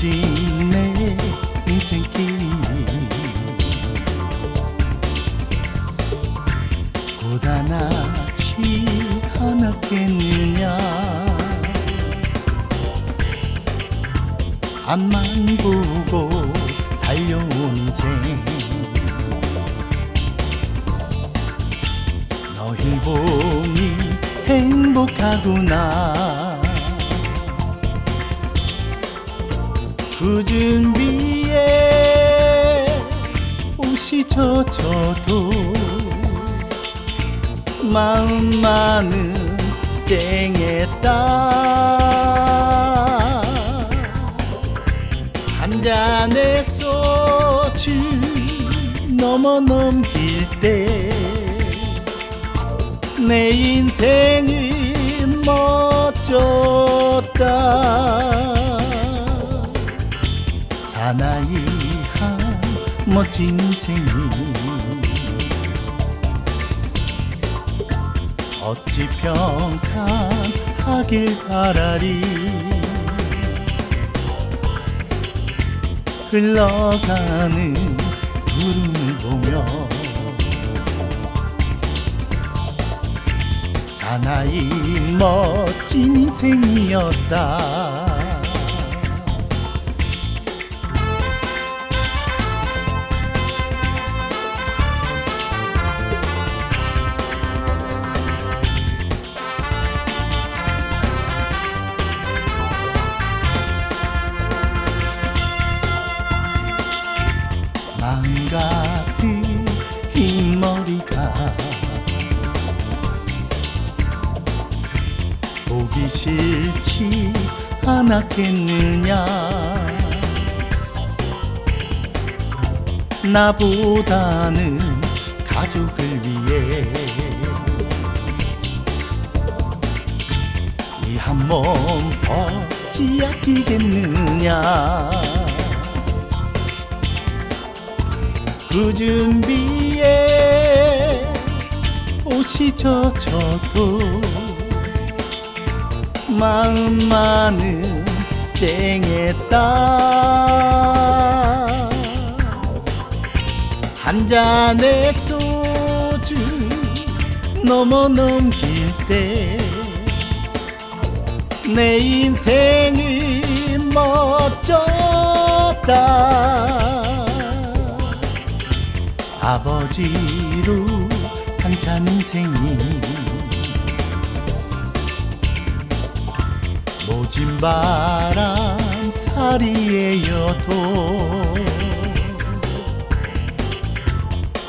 주름진 내 인생길 고단하지 않았겠느냐 앞만 보고 달려온 인생. 너희 보니 행복하구나 그 준비에 옷이 젖혀도 마음만은 쨍했다. 한 잔의 소주 넘어 넘길 때 내 인생이 멋졌다 멋진 인생이. 어찌 평탄하길 바라리. 흘러가는 구름을 보며 사나이 멋진 인생이었다 같은 흰 머리가 보기 싫지 않았겠느냐? 나보다는 가족을 위해 이 한몸 어찌 아끼겠느냐 그 준비에 옷이 젖혀도 마음만은 쨍했다. 한 잔의 소주 넘어 넘길 때 내 인생 아버지로 한찬 인생이 모진 바람 사리에 여도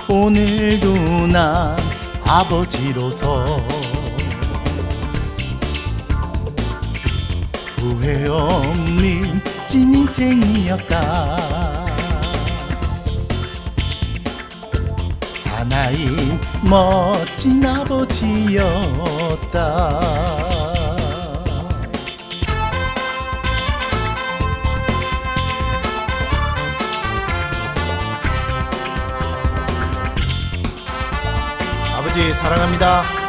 오늘도 난 아버지로서 후회 없는 찐 인생이었다 나이 멋진 아버지였다. 아버지 사랑합니다